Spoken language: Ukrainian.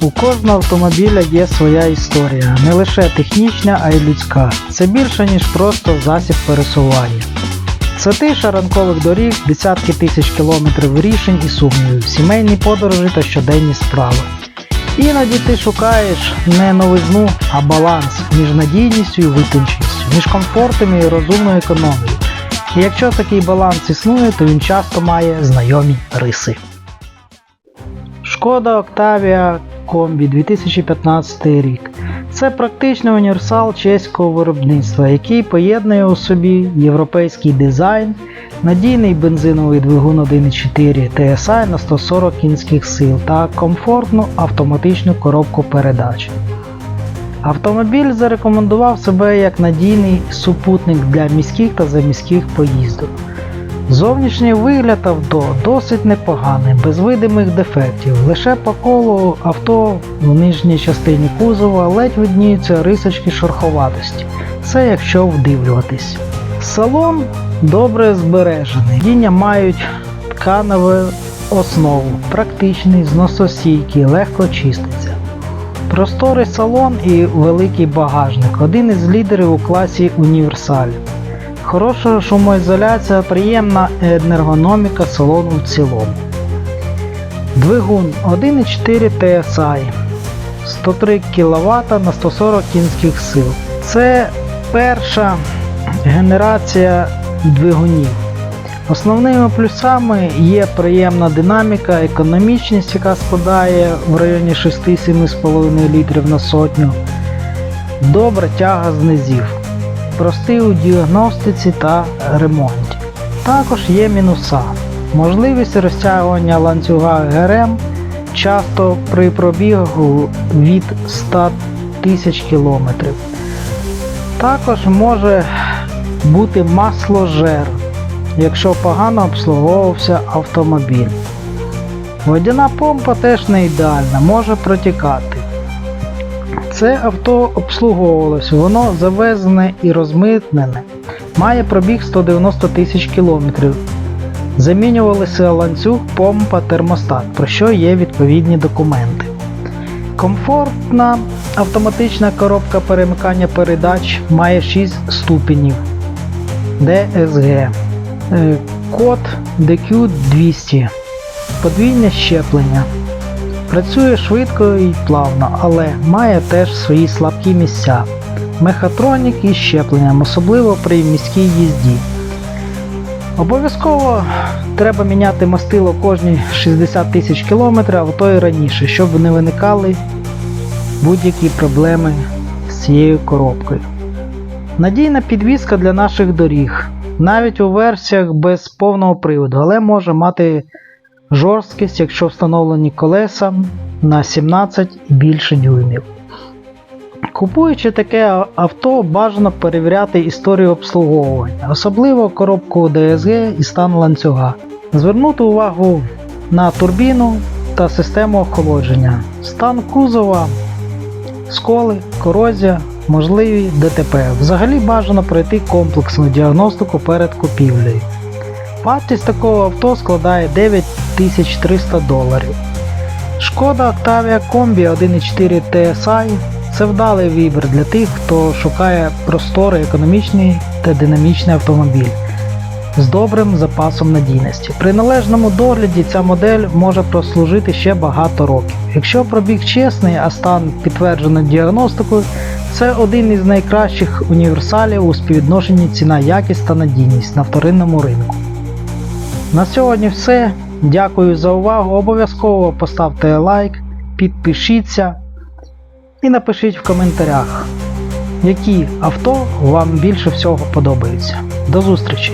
У кожного автомобіля є своя історія, не лише технічна, а й людська. Це більше, ніж просто засіб пересування. Це тиша ранкових доріг, десятки тисяч кілометрів рішень і сумнівів, сімейні подорожі та щоденні справи. Іноді ти шукаєш не новизну, а баланс між надійністю і витонченістю, між комфортом і розумною економією. І якщо такий баланс існує, то він часто має знайомі риси. Шкода Octavia Комбі 2015 рік. Це практичний універсал чеського виробництва, який поєднує у собі європейський дизайн, надійний бензиновий двигун 1.4 TSI на 140 кінських сил та комфортну автоматичну коробку передач. Автомобіль зарекомендував себе як надійний супутник для міських та заміських поїздок. Зовнішній вигляд авто досить непоганий, без видимих дефектів. Лише по колу авто в нижній частині кузова ледь видніються рисочки шероховатості. Це якщо вдивлюватись. Салон добре збережений. Сидіння мають тканеву основу, практичний, зносостійкий, легко чиститься. Просторий салон і великий багажник один із лідерів у класі універсалів. Хороша шумоізоляція, приємна ергономіка салону в цілому. Двигун 1.4 TSI 103 кВт на 140 кінських сил. Це перша генерація двигунів. Основними плюсами є приємна динаміка, економічність, яка складає в районі 6-7,5 літрів на сотню, добра тяга з низів простий у діагностиці та ремонті. Також є мінуса. Можливість розтягування ланцюга ГРМ часто при пробігу від 100 тисяч кілометрів. Також може бути масложер, якщо погано обслуговувався автомобіль. Водяна помпа теж не ідеальна, може протікати. Це авто обслуговувалось, воно завезене і розмитнене. Має пробіг 190 тисяч кілометрів. Замінювалися ланцюг, помпа, термостат, про що є відповідні документи. Комфортна автоматична коробка перемикання передач має 6 ступенів DSG. Е, Код DQ200. Подвійне щеплення. Працює швидко і плавно, але має теж свої слабкі місця. Мехатронік із щепленням, особливо при міській їзді. Обов'язково треба міняти мастило кожні 60 тисяч кілометрів, а то і раніше, щоб не виникали будь-які проблеми з цією коробкою. Надійна підвізка для наших доріг, навіть у версіях без повного приводу, але може мати жорсткість, якщо встановлені колеса на 17 і більше дюймів. Купуючи таке авто, бажано перевіряти історію обслуговування, особливо коробку DSG і стан ланцюга. Звернути увагу на турбіну та систему охолодження, стан кузова, сколи, корозія, можливі ДТП. Взагалі бажано пройти комплексну діагностику перед купівлею. Вартість такого авто складає 9300 доларів. Шкода Octavia Combi 1.4 TSI це вдалий вибір для тих, хто шукає просторий, економічний та динамічний автомобіль з добрим запасом надійності. При належному догляді ця модель може прослужити ще багато років. Якщо пробіг чесний, а стан підтверджено діагностикою, це один із найкращих універсалів у співвідношенні ціна якість та надійність на вторинному ринку. На сьогодні все. Дякую за увагу. Обов'язково поставте лайк, підпишіться і напишіть в коментарях, які авто вам більше всього подобаються. До зустрічі!